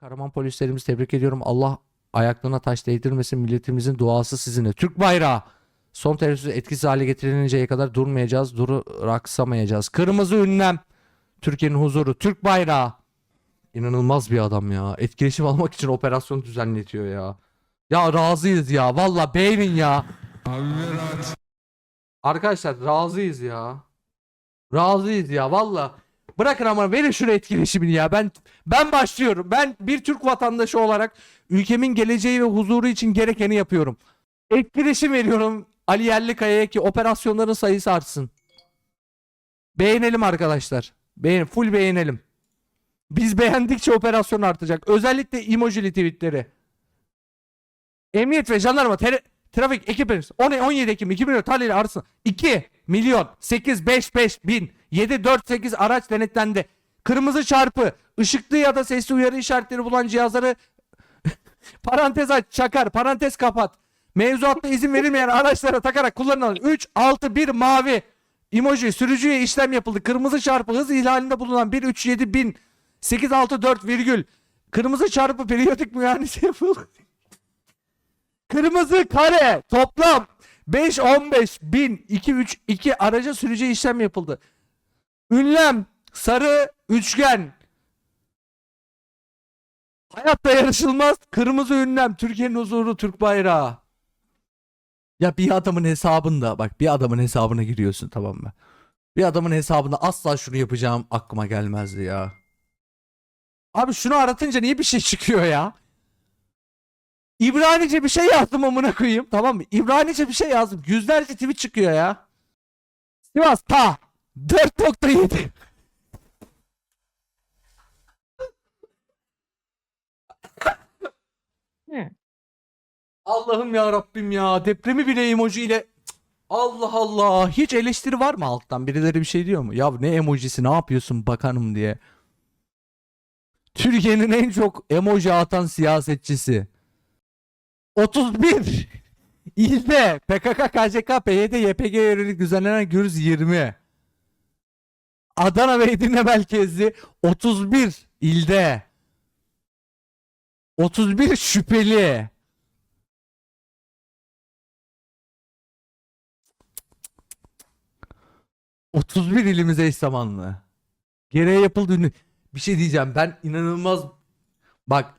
Kahraman polislerimizi tebrik ediyorum. Allah ayaklarına taş değdirmesin. Milletimizin duası sizinle. Türk bayrağı. Son terörsüz etkisiz hale getirilinceye kadar durmayacağız. Duraksamayacağız. Kırmızı ünlem. Türkiye'nin huzuru. Türk bayrağı. İnanılmaz bir adam ya. Etkileşim almak için operasyon düzenletiyor ya. Ya razıyız ya. Valla beğenin ya. Abi. Arkadaşlar razıyız ya. Razıyız ya valla. Bırakın ama verin şunu etkileşimini ya. Ben ben başlıyorum. Ben bir Türk vatandaşı olarak ülkemin geleceği ve huzuru için gerekeni yapıyorum. Etkileşim veriyorum Ali Yerlikaya'ya ki operasyonların sayısı artsın. Beğenelim arkadaşlar. Beğen, full beğenelim. Biz beğendikçe operasyon artacak. Özellikle emojili tweetleri. Emniyet ve jandarma tele- trafik ekiplerimiz 10 17 Ekim 2014 tarihiyle arasında 2 milyon 855 bin 748 araç denetlendi. Kırmızı çarpı, ışıklı ya da sesli uyarı işaretleri bulan cihazları parantez aç, çakar, parantez kapat. Mevzuatta izin verilmeyen araçlara takarak kullanılan 3 6 1 mavi emoji sürücüye işlem yapıldı. Kırmızı çarpı hız ihlalinde bulunan 137 bin 864 virgül Kırmızı çarpı periyodik mühendisi yapıldı. Kırmızı kare toplam 5 15 bin 2 3 2 araca sürücü işlem yapıldı. Ünlem sarı üçgen. Hayatta yarışılmaz kırmızı ünlem Türkiye'nin huzuru Türk bayrağı. Ya bir adamın hesabında bak bir adamın hesabına giriyorsun tamam mı? Bir adamın hesabında asla şunu yapacağım aklıma gelmezdi ya. Abi şunu aratınca niye bir şey çıkıyor ya? İbranice bir şey yazdım amına koyayım tamam mı? İbranice bir şey yazdım. Yüzlerce tweet çıkıyor ya. Sivas ta 4.7 Allah'ım ya Rabbim ya depremi bile emoji ile Allah Allah hiç eleştiri var mı alttan birileri bir şey diyor mu? Ya ne emojisi ne yapıyorsun bakanım diye. Türkiye'nin en çok emoji atan siyasetçisi. 31 ilde PKK, KCK, PYD, YPG yönelik düzenlenen Gürz 20. Adana ve Edirne merkezli 31 ilde 31 şüpheli. ...31 ilimize eş zamanlı. Gereği yapıldı. Bir şey diyeceğim ben inanılmaz... Bak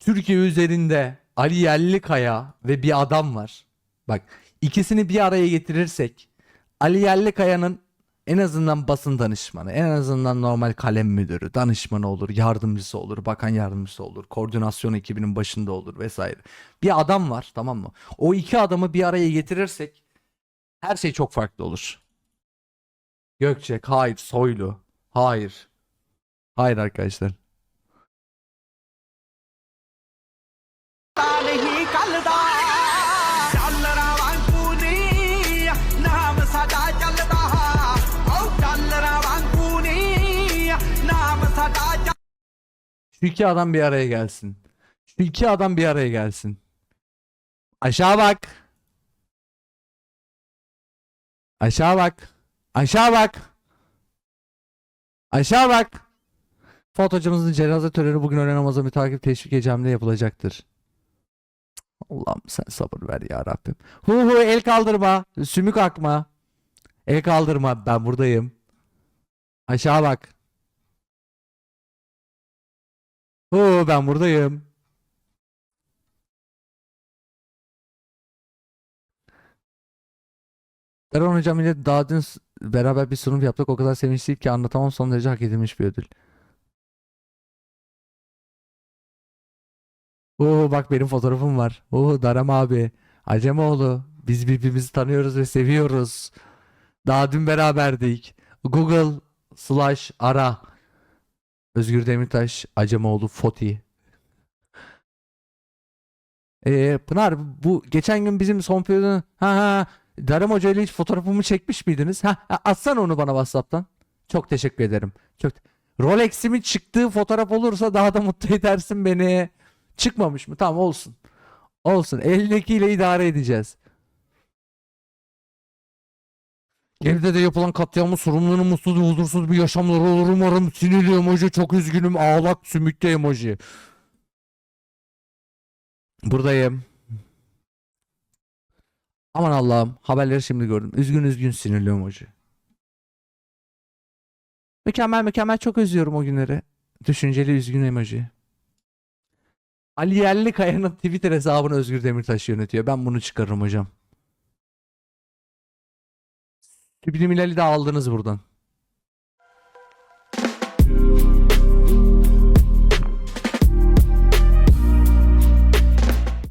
Türkiye üzerinde Ali Yerlikaya ve bir adam var. Bak ikisini bir araya getirirsek Ali Yerlikaya'nın en azından basın danışmanı, en azından normal kalem müdürü, danışmanı olur, yardımcısı olur, bakan yardımcısı olur, koordinasyon ekibinin başında olur vesaire. Bir adam var tamam mı? O iki adamı bir araya getirirsek her şey çok farklı olur. Gökçek hayır, Soylu hayır. Hayır arkadaşlar. Talihi kalda Şu iki adam bir araya gelsin. Şu iki adam bir araya gelsin. Aşağı bak. Aşağı bak. Aşağı bak. Aşağı bak. Fotoğrafımızın cenaze töreni bugün öğle namazı mütakip teşvik ecemde yapılacaktır. Allah'ım sen sabır ver ya Rabbim. Hu hu el kaldırma. Sümük akma. El kaldırma. Ben buradayım. Aşağı bak. Hu ben buradayım. Erhan hocam ile daha dün beraber bir sunum yaptık. O kadar sevinçliyim ki anlatamam son derece hak edilmiş bir ödül. Oo bak benim fotoğrafım var. Oo Daram abi. Acemoğlu. Biz birbirimizi tanıyoruz ve seviyoruz. Daha dün beraberdik. Google slash ara. Özgür Demirtaş, Acemoğlu, Foti. Ee, Pınar bu geçen gün bizim son periyodun ha ha Darım Hoca ile hiç fotoğrafımı çekmiş miydiniz? Ha, ha atsana onu bana WhatsApp'tan. Çok teşekkür ederim. Çok Rolex'imin çıktığı fotoğraf olursa daha da mutlu edersin beni. Çıkmamış mı? Tamam olsun. Olsun. Elindekiyle idare edeceğiz. Geride de yapılan katliamın sorumluluğunu mutsuz ve huzursuz bir yaşamları olur umarım. Sinirli emoji çok üzgünüm ağlak sümükte emoji. Buradayım. Aman Allah'ım haberleri şimdi gördüm. Üzgün üzgün sinirli emoji. Mükemmel mükemmel çok özlüyorum o günleri. Düşünceli üzgün emoji. Ali Yerlikaya'nın Twitter hesabını Özgür Demirtaş yönetiyor. Ben bunu çıkarırım hocam. Subliminal'i de aldınız buradan.